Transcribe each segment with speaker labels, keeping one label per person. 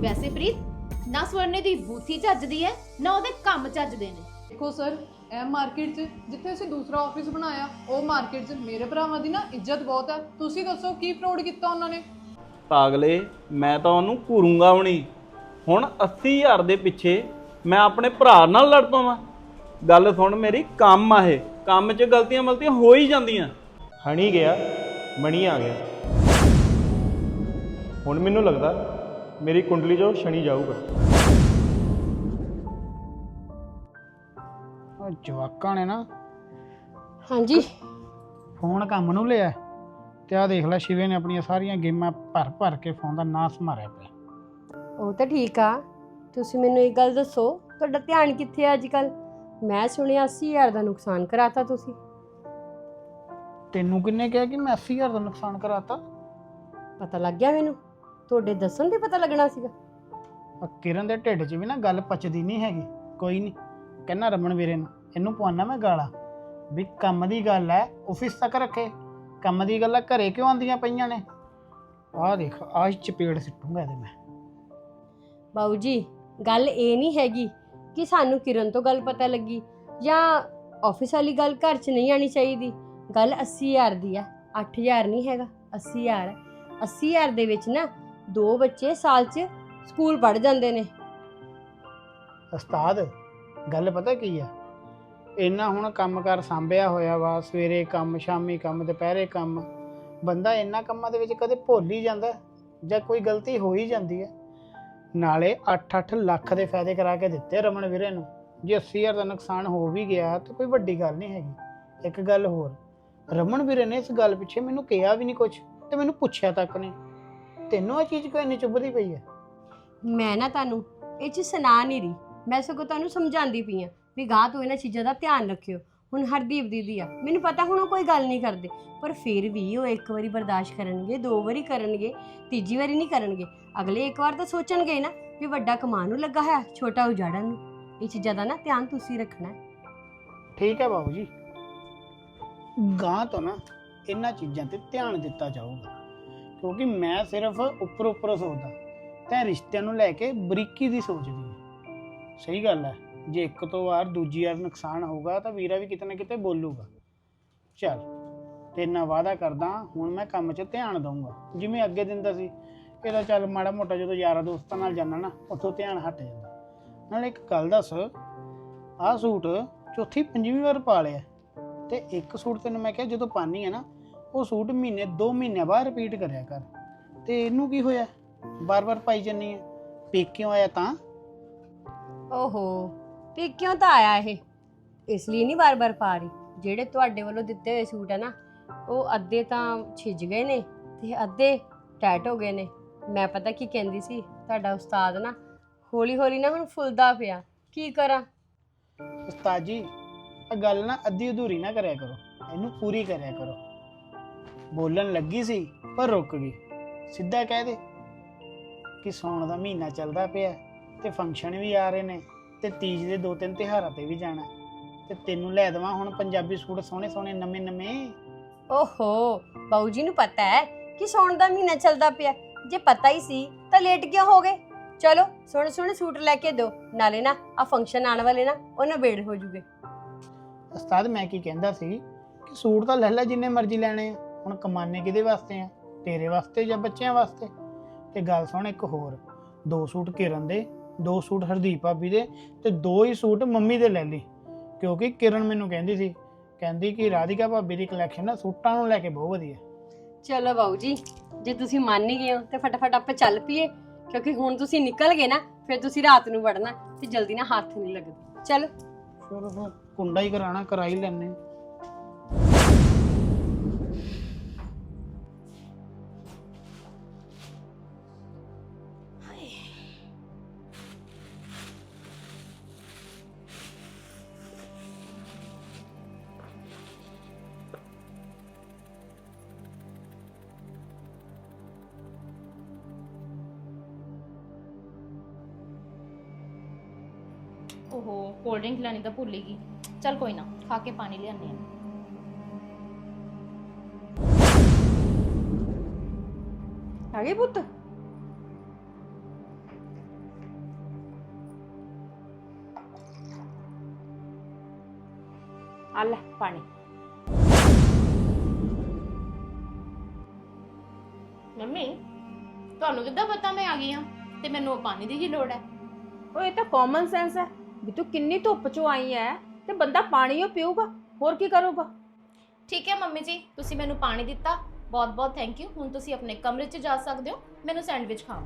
Speaker 1: ਵੈਸੇ ਪ੍ਰੀਤ ਨਾ ਸਵਰਨੇ ਦੀ ਬੂਥੀ ਚੱਜਦੀ ਹੈ ਨਾ ਉਹਦੇ ਕੰਮ ਚੱਜਦੇ ਨੇ।
Speaker 2: ਦੇਖੋ ਸਰ ਇਹ ਮਾਰਕੀਟ 'ਚ ਜਿੱਥੇ ਅਸੀਂ ਦੂਸਰਾ ਆਫਿਸ ਬਣਾਇਆ ਉਹ ਮਾਰਕੀਟ 'ਚ ਮੇਰੇ ਭਰਾਵਾਂ ਦੀ ਨਾ ਇੱਜ਼ਤ ਬਹੁਤ ਹੈ ਤੁਸੀਂ ਦੱਸੋ ਕੀ ਫਰੋਡ ਕੀਤਾ ਉਹਨਾਂ ਨੇ?
Speaker 3: ਪਾਗਲੇ ਮੈਂ ਤਾਂ ਉਹਨੂੰ ਘੂਰੂੰਗਾ ਨਹੀਂ। ਹੁਣ 80000 ਦੇ ਪਿੱਛੇ ਮੈਂ ਆਪਣੇ ਭਰਾ ਨਾਲ ਲੜ ਪਵਾਂ। ਗੱਲ ਸੁਣ ਮੇਰੀ ਕੰਮ ਆ ਇਹ। ਕੰਮ 'ਚ ਗਲਤੀਆਂ ਮਲਤੀਆਂ ਹੋ ਹੀ ਜਾਂਦੀਆਂ।
Speaker 4: ਹਣੀ ਗਿਆ ਮਣੀ ਆ ਗਿਆ। ਹੁਣ ਮੈਨੂੰ ਲੱਗਦਾ ਮੇਰੀ ਕੁੰਡਲੀ 'ਚੋਂ ਸ਼ਨੀ ਜਾਊਗਾ।
Speaker 5: ਉਹ ਜਵਾਕਾਂ ਨੇ ਨਾ
Speaker 6: ਹਾਂਜੀ।
Speaker 5: ਫੋਨ ਕੰਮ ਨੂੰ ਲਿਆ ਤੇ ਆ ਦੇਖ ਲੈ ਸ਼ਿਵੇ ਨੇ ਆਪਣੀਆਂ ਸਾਰੀਆਂ ਗੇਮਾਂ ਭਰ ਭਰ ਕੇ ਫੋਨ ਦਾ ਨਾਸ ਮਾਰਿਆ ਪਿਆ।
Speaker 6: ਉਹ ਤਾਂ ਠੀਕ ਆ। ਤੁਸੀਂ ਮੈਨੂੰ ਇੱਕ ਗੱਲ ਦੱਸੋ ਤੁਹਾਡਾ ਧਿਆਨ ਕਿੱਥੇ ਆ ਅੱਜ ਕੱਲ ਮੈਂ ਸੁਣਿਆ 80000 ਦਾ ਨੁਕਸਾਨ ਕਰਾਤਾ ਤੁਸੀਂ।
Speaker 5: ਤੈਨੂੰ ਕਿੰਨੇ ਕਿਹਾ ਕਿ ਮੈਂ 80000 ਦਾ ਨੁਕਸਾਨ ਕਰਾਤਾ?
Speaker 6: ਪਤਾ ਲੱਗ ਗਿਆ ਮੈਨੂੰ। ਤੁਹਾਡੇ ਦੱਸਣ ਤੇ ਪਤਾ ਲੱਗਣਾ ਸੀਗਾ।
Speaker 5: ਆ ਕਿਰਨ ਦੇ ਢਿੱਡ 'ਚ ਵੀ ਨਾ ਗੱਲ ਪਚਦੀ ਨਹੀਂ ਹੈਗੀ ਕੋਈ ਨਹੀਂ। ਕਹਿੰਨਾ ਰਮਨ ਵੀਰੇ ਨੂੰ ਇਹਨੂੰ ਪਵਾਨਾ ਮੈਂ ਗਾਲਾਂ। ਵੀ ਕੰਮ ਦੀ ਗੱਲ ਹੈ ਆਫਿਸ ਤੱਕ ਰੱਖੇ। ਕੰਮ ਦੀ ਗੱਲਾਂ ਘਰੇ ਕਿਉਂ ਆਂਦੀਆਂ ਪਈਆਂ ਨੇ? ਆਹ ਦੇਖ ਆਹ ਚਪੇੜ ਸਿੱਟੂਗਾ ਇਹਦੇ ਮੈਂ।
Speaker 6: ਬਾਊ ਜੀ ਗੱਲ ਇਹ ਨਹੀਂ ਹੈਗੀ ਕਿ ਸਾਨੂੰ ਕਿਰਨ ਤੋਂ ਗੱਲ ਪਤਾ ਲੱਗੀ ਜਾਂ ਆਫਿਸ ਵਾਲੀ ਗੱਲ ਘਰ 'ਚ ਨਹੀਂ ਆਣੀ ਚਾਹੀਦੀ। ਗੱਲ 80000 ਦੀ ਆ 8000 ਨਹੀਂ ਹੈਗਾ 80000 ਹੈ 80000 ਦੇ ਵਿੱਚ ਨਾ ਦੋ ਬੱਚੇ ਸਾਲ 'ਚ ਸਕੂਲ ਪੜ ਜਾਂਦੇ ਨੇ।
Speaker 5: ਉਸਤਾਦ, ਗੱਲ ਪਤਾ ਕੀ ਆ? ਇੰਨਾ ਹੁਣ ਕੰਮਕਾਰ ਸੰਭਿਆ ਹੋਇਆ ਵਾ, ਸਵੇਰੇ ਕੰਮ, ਸ਼ਾਮੀ ਕੰਮ, ਦੁਪਹਿਰੇ ਕੰਮ। ਬੰਦਾ ਇੰਨਾ ਕੰਮਾਂ ਦੇ ਵਿੱਚ ਕਦੇ ਭੁੱਲ ਹੀ ਜਾਂਦਾ, ਜਾਂ ਕੋਈ ਗਲਤੀ ਹੋ ਹੀ ਜਾਂਦੀ ਹੈ ਨਾਲੇ 8-8 ਲੱਖ ਦੇ ਫਾਇਦੇ ਕਰਾ ਕੇ ਦਿੱਤੇ ਰਮਨ ਵੀਰੇ ਨੂੰ। ਜੇ 80000 ਦਾ ਨੁਕਸਾਨ ਹੋ ਵੀ ਗਿਆ, ਤਾਂ ਕੋਈ ਵੱਡੀ ਗੱਲ ਨਹੀਂ ਹੈਗੀ। ਇੱਕ ਗੱਲ ਹੋਰ, ਰਮਨ ਵੀਰੇ ਨੇ ਇਸ ਗੱਲ ਪਿੱਛੇ ਮੈਨੂੰ ਕਿਹਾ ਵੀ ਨਹੀਂ ਕੁਝ ਤੇ ਮੈਨੂੰ ਪੁੱਛਿਆ ਤੱਕ ਨਹੀਂ। ਤੈਨੂੰ ਇਹ ਚੀਜ਼ ਕੋਈ ਇੰਨੀ ਚੁੱਭਦੀ ਪਈ ਹੈ?
Speaker 6: ਮੈਂ ਨਾ ਤੁਹਾਨੂੰ ਇਹ ਚ ਸੁਣਾ ਨਹੀਂ ਰਹੀ। ਮੈਂ ਸਗੋਂ ਤੁਹਾਨੂੰ ਸਮਝਾਉਂਦੀ ਪਈ ਆ ਵੀ ਗਾਂ ਤੋਂ ਇਹਨਾਂ ਚੀਜ਼ਾਂ ਦਾ ਧਿਆਨ ਰੱਖਿਓ। ਹੁਣ ਹਰਦੀਪ ਦੀਦੀ ਆ। ਮੈਨੂੰ ਪਤਾ ਹੁਣ ਉਹ ਕੋਈ ਗੱਲ ਨਹੀਂ ਕਰਦੇ। ਪਰ ਫਿਰ ਵੀ ਉਹ ਇੱਕ ਵਾਰੀ ਬਰਦਾਸ਼ਤ ਕਰਨਗੇ ਦੋ ਵਾਰੀ ਕਰਨਗੇ ਤੀਜੀ ਵਾਰੀ ਨਹੀਂ ਕਰਨਗੇ। ਅਗਲੇ ਇੱਕ ਵਾਰ ਤਾਂ ਸੋਚਣਗੇ ਹੀ ਨਾ ਵੀ ਵੱਡਾ ਕਮਾਨ ਨੂੰ ਲੱਗਾ ਹੈ ਛੋਟਾ ਉਜਾੜਨ ਨੂੰ। ਇਹ ਚੀਜ਼ਾਂ ਦਾ ਨਾ ਧਿਆਨ ਤੁਸੀਂ ਰੱਖਣਾ। ਹੈ
Speaker 5: ਠੀਕ ਹੈ ਬਾਬੂ ਜੀ। ਗਾਂ ਤੋਂ ਨਾ ਇਹਨਾਂ ਚੀਜ਼ਾਂ ਤੇ ਧਿਆਨ ਦਿੱਤਾ ਜਾਊਗਾ। ਕਿਉਂਕਿ ਮੈਂ ਸਿਰਫ ਉੱਪਰ ਉੱਪਰ ਸੋਚਦਾ, ਤੇ ਰਿਸ਼ਤਿਆਂ ਨੂੰ ਲੈ ਕੇ ਬਰੀਕੀ ਦੀ ਸੋਚਦੀ ਹਾਂ ਸਹੀ ਗੱਲ ਹੈ, ਜੇ ਇੱਕ ਤੋਂ ਵਾਰ ਦੂਜੀ ਵਾਰ ਨੁਕਸਾਨ ਹੋਊਗਾ ਤਾਂ ਵੀਰਾ ਵੀ ਕਿਤੇ ਨਾ ਕਿਤੇ ਬੋਲੂਗਾ। ਚੱਲ ਤੇਰੇ ਨਾਲ ਵਾਅਦਾ ਕਰਦਾ, ਹੁਣ ਮੈਂ ਕੰਮ 'ਚ ਧਿਆਨ ਦਊਂਗਾ। ਜਿਵੇਂ ਅੱਗੇ ਦਿੰਦਾ ਸੀ ਇਹਦਾ ਚੱਲ ਮਾੜਾ ਮੋਟਾ ਜਦੋਂ ਯਾਰਾਂ ਦੋਸਤਾਂ ਨਾਲ ਜਾਣਾ ਨਾ, ਉੱਥੋਂ ਧਿਆਨ ਹਟ ਜਾਂਦਾ। ਨਾਲੇ ਇੱਕ ਗੱਲ ਦੱਸ, ਆਹ ਸੂਟ ਚੌਥੀ ਪੰਜਵੀਂ ਵਾਰ ਪਾ ਲਿਆ, ਤੇ ਇੱਕ ਸੂਟ ਤੈਨੂੰ ਮੈਂ ਕਿਹਾ ਜਦੋਂ ਪਾਣੀ ਹੈ ਨਾ ਉਹ ਸੂਟ ਮਹੀਨੇ 2 ਮਹੀਨਿਆਂ ਬਾਅਦ ਰਿਪੀਟ ਕਰਿਆ ਕਰ। ਤੇ ਇਹਨੂੰ ਕੀ ਹੋਇਆ? ਬਾਰ-ਬਾਰ ਪਾਈ ਜੰਨੀ ਹੈ ਪੇਕ ਕਿਉਂ ਆਇਆ ਤਾਂ?
Speaker 6: ਓਹੋ ਕਿਉਂ ਤਾਂ ਆਇਆ ਇਹ। ਇਸ ਲਈ ਨਹੀਂ ਵਾਰ-ਵਾਰ ਪਾ ਰਹੀ। ਜਿਹੜੇ ਤੁਹਾਡੇ ਵੱਲੋਂ ਦਿੱਤੇ ਹੋਏ ਸੂਟ ਹੈ ਨਾ ਉਹ ਅੱਧੇ ਤਾਂ ਛਿੱਜ ਗਏ ਨੇ ਤੇ ਅੱਧੇ ਟੈਟ ਹੋ ਗਏ ਨੇ। ਮੈਂ ਪਤਾ ਕੀ ਕਹਿੰਦੀ ਸੀ? ਤੁਹਾਡਾ ਉਸਤਾਦ ਨਾ ਹੌਲੀ-ਹੌਲੀ ਨਾ ਹੁਣ ਫੁੱਲਦਾ ਪਿਆ। ਕੀ ਕਰਾਂ?
Speaker 5: ਉਸਤਾਦ ਜੀ ਇਹ ਗੱਲ ਨਾ ਅੱਧੀ ਅਧੂਰੀ ਨਾ ਕਰਿਆ ਕਰੋ। ਇਹਨੂੰ ਪੂਰੀ ਕਰਿਆ ਕਰੋ। ਬੋਲਣ ਲੱਗੀ ਸੀ ਪਰ ਰੁਕ ਗਈ। ਸਿੱਧਾ ਕਹਿ ਦੇ ਕਿ ਸੌਣ ਦਾ ਮਹੀਨਾ ਚੱਲਦਾ ਪਿਆ ਤੇ ਫੰਕਸ਼ਨ ਵੀ ਆ ਰਹੇ ਨੇ ਤੇ ਤੀਜ ਦੇ ਦੋ ਤਿੰਨ ਤਿਉਹਾਰਾਂ ਤੇ ਵੀ ਜਾਣਾ ਤੇ ਤੈਨੂੰ ਲੈ ਦੇਵਾਂ ਹੁਣ ਪੰਜਾਬੀ ਸੂਟ ਸੋਹਣੇ ਸੋਹਣੇ ਨਵੇਂ ਨਵੇਂ।
Speaker 6: ਓਹੋ ਬਾਊ ਜੀ ਨੂੰ ਪਤਾ ਹੈ ਕਿ ਸੌਣ ਦਾ ਮਹੀਨਾ ਚੱਲਦਾ ਪਿਆ ਜੇ ਪਤਾ ਹੀ ਸੀ ਤਾਂ ਲੇਟ ਕਿਉਂ ਹੋ ਗਏ? ਚਲੋ ਸੋਹਣੇ ਸੋਹਣੇ ਸੂਟ ਲੈ ਕੇ ਦਿਓ। ਨਾਲੇ ਨਾ ਆ ਫੰਕਸ਼ਨ ਆਉਣ ਵਾਲੇ ਨਾ ਉਹ ਨਾ ਵੇੜ ਹੋ ਜੂਗੇ।
Speaker 5: ਉਸਤਾਦ ਮੈਂ ਕੀ ਕਹਿੰਦਾ ਸੀ ਕਿ ਸੂਟ ਤਾਂ ਲੈ ਲੈ ਜਿੰਨੇ ਮਰਜ਼ੀ ਲੈਣੇ ਆ। ਹੁਣ ਕਮਾਨੇ ਕਿਹਦੇ ਵਾਸਤੇ ਆ? ਤੇਰੇ ਵਾਸਤੇ ਜਾਂ ਬੱਚਿਆਂ ਵਾਸਤੇ? ਤੇ ਗੱਲ ਸੁਣ ਇੱਕ ਹੋਰ। ਦੋ ਸੂਟ ਕਿਰਨ ਦੇ ਦੋ ਸੂਟ ਹਰਦੀਪ ਭਾਬੀ ਦੇ ਤੇ ਦੋ ਹੀ ਸੂਟ ਮੰਮੀ ਦੇ ਲੈ ਲਈ। ਕਿਉਂਕਿ ਕਿਰਨ ਮੈਨੂੰ ਕਹਿੰਦੀ ਸੀ ਕਹਿੰਦੀ ਕਿ ਰਾਧਿਕਾ ਭਾਬੀ ਦੀ ਕਲੈਕਸ਼ਨ ਨਾ ਸੂਟਾਂ ਨੂੰ ਲੈ ਕੇ ਬਹੁਤ ਵਧੀਆ।
Speaker 6: ਚਲੋ ਬਾਊ ਜੀ ਜੇ ਤੁਸੀਂ ਮੰਨ ਹੀ ਗਏ ਹੋ ਤੇ ਫਟਾਫਟ ਆਪਾਂ ਚੱਲ ਪਈਏ। ਕਿਉਂਕਿ ਹੁਣ ਤੁਸੀਂ ਨਿਕਲ ਗਏ ਨਾ ਫਿਰ ਤੁਸੀਂ ਰਾਤ ਨੂੰ ਵੜਨਾ ਤੇ ਜਲਦੀ ਨਾ ਹੱਥ ਨਹੀਂ ਲੱਗਦੇ। ਚਲੋ।
Speaker 5: ਚਲੋ ਫਿਰ ਕੁੰਡਾ ਹੀ ਕਰਾਣਾ ਕਰਾ ਹੀ। ਲੈਣੇ
Speaker 1: ਉਹ ਕੋਲਡ ਡਰਿੰਕ ਲੈਣੀ ਤਾਂ ਭੁੱਲੀ ਗਈ। ਚੱਲ ਕੋਈ ਨਾ ਖਾ ਕੇ ਪਾਣੀ ਲਿਆਉਂਦੇ ਆ
Speaker 6: ਆ ਪੁੱਤ?
Speaker 7: ਆ ਲੈ ਪਾਣੀ।
Speaker 1: ਮੰਮੀ ਤੁਹਾਨੂੰ ਕਿੱਦਾਂ ਪਤਾ ਮੈਂ ਆ ਗਈ ਆ ਤੇ ਮੈਨੂੰ ਉਹ ਪਾਣੀ ਦੀ ਹੀ ਲੋੜ ਹੈ।
Speaker 7: ਉਹ ਇਹ ਤਾਂ ਕਾਮਨ ਸੈਂਸ ਹੈ। ਵੀ ਤੂੰ ਕਿੰਨੀ ਧੁੱਪ ਚੋਂ ਆਈ ਹੈ ਤੇ ਬੰਦਾ ਪਾਣੀ ਹੀ ਪੀਊਗਾ ਹੋਰ ਕੀ ਕਰੂਗਾ?
Speaker 1: ਠੀਕ ਹੈ ਮੰਮੀ ਜੀ ਤੁਸੀਂ ਮੈਨੂੰ ਪਾਣੀ ਦਿੱਤਾ ਬਹੁਤ ਬਹੁਤ ਥੈਂਕ ਯੂ ਹੁਣ ਤੁਸੀਂ ਆਪਣੇ ਕਮਰੇ 'ਚ ਜਾ ਸਕਦੇ ਹੋ ਮੈਨੂੰ ਸੈਂਡਵਿਚ ਖਾਓ।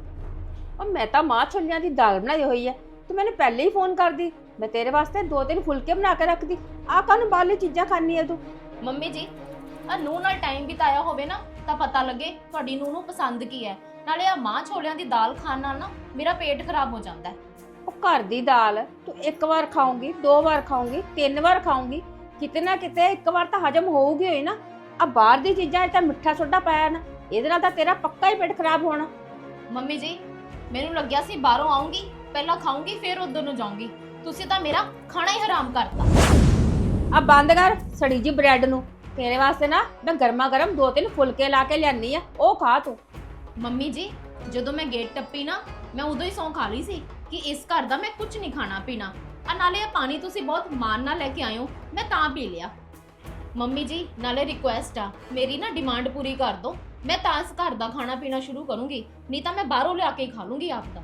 Speaker 7: ਉਹ ਮੈਂ ਤਾਂ ਮਾਂ ਛੋਲਿਆਂ ਦੀ ਦਾਲ ਬਣਾਈ ਹੋਈ ਹੈ ਤੂੰ ਮੈਨੂੰ ਪਹਿਲੇ ਹੀ ਫੋਨ ਕਰਦੀ ਮੈਂ ਤੇਰੇ ਵਾਸਤੇ ਦੋ ਤਿੰਨ ਫੁਲਕੇ ਬਣਾ ਕੇ ਰੱਖਦੀ ਆ ਕਾਹਨੂੰ ਬਾਹਰਲੀ ਚੀਜ਼ਾਂ ਖਾਣੀ ਹੈ ਤੂੰ?
Speaker 1: ਮੰਮੀ ਜੀ ਆ ਨੂੰਹ ਨਾਲ ਟਾਈਮ ਬਿਤਾਇਆ ਹੋਵੇ ਨਾ ਤਾਂ ਪਤਾ ਲੱਗੇ ਤੁਹਾਡੀ ਨੂੰਹ ਨੂੰ ਪਸੰਦ ਕੀ ਹੈ ਨਾਲੇ ਆ ਮਾਂ ਛੋਲਿਆਂ ਦੀ ਦਾਲ ਖਾਣ ਨਾਲ ਨਾ ਮੇਰਾ ਪੇਟ ਖਰਾਬ ਹੋ ਜਾਂਦਾ ਹੈ
Speaker 7: ਘਰ ਦੀ ਦਾਲ ਤੂੰ ਇੱਕ ਵਾਰ ਖਾਉਂਗੀ ਦੋ ਵਾਰ ਖਾਉਂਗੀ ਤਿੰਨ ਵਾਰ ਖਾਉਂਗੀ ਕਿਤੇ ਨਾ ਕਿਤੇ ਇੱਕ ਵਾਰ ਤਾਂ ਹਜਮ ਹੋਊਗੀ ਹੋਈ ਨਾ। ਆ ਬਾਹਰ ਦੀ ਚੀਜ਼ਾਂ 'ਚ ਤਾਂ ਮਿੱਠਾ ਸੋਡਾ ਪਾਇਆ ਨਾ ਇਹਦੇ ਨਾਲ ਤਾਂ ਤੇਰਾ ਪੱਕਾ ਹੀ ਪੇਟ ਖਰਾਬ ਹੋਣਾ।
Speaker 1: ਮੰਮੀ ਜੀ ਮੈਨੂੰ ਲੱਗਿਆ ਸੀ ਬਾਹਰੋਂ ਆਉਂਗੀ ਪਹਿਲਾਂ ਖਾਉਂਗੀ ਫਿਰ ਉਧਰ ਨੂੰ ਜਾਊਂਗੀ। ਤੁਸੀਂ ਤਾਂ ਮੇਰਾ ਖਾਣਾ ਹੀ ਹਰਾਮ ਕਰਤਾ।
Speaker 7: ਆ ਬੰਦ ਕਰ ਸੜੀ ਜੀ ਬ੍ਰੈਡ ਨੂੰ। ਤੇਰੇ ਵਾਸਤੇ ਨਾ ਮੈਂ ਗਰਮਾ ਗਰਮ ਦੋ ਤਿੰਨ ਫੁਲਕੇ ਲਾ ਕੇ ਲਿਆਨੀ ਆ ਉਹ ਖਾ ਤੂੰ।
Speaker 1: ਮੰਮੀ ਜੀ ਜਦੋਂ ਮੈਂ ਗੇਟ ਟੱਪੀ ਨਾ ਮੈਂ ਉਦੋਂ ਹੀ ਸੌਂ ਖਾ ਲਈ ਸੀ। ਕਿ ਇਸ ਘਰ ਦਾ ਮੈਂ ਕੁਝ ਨਹੀਂ ਖਾਣਾ ਪੀਣਾ। ਆ ਨਾਲੇ ਇਹ ਪਾਣੀ ਤੁਸੀਂ ਬਹੁਤ ਮਾਨ ਨਾਲ ਲੈ ਕੇ ਆਏ ਹੋ, ਮੈਂ ਤਾਂ ਪੀ ਲਿਆ। ਮੰਮੀ ਜੀ, ਨਾਲੇ ਰਿਕੁਐਸਟ ਆ, ਮੇਰੀ ਨਾ ਡਿਮਾਂਡ ਪੂਰੀ ਕਰ ਦਿਓ। ਮੈਂ ਤਾਂ ਇਸ ਘਰ ਦਾ ਖਾਣਾ ਪੀਣਾ ਸ਼ੁਰੂ ਕਰੂੰਗੀ, ਨਹੀਂ ਤਾਂ ਮੈਂ ਬਾਹਰੋਂ ਲਿਆ ਕੇ ਹੀ ਖਾ ਲੂੰਗੀ ਆਪ ਦਾ।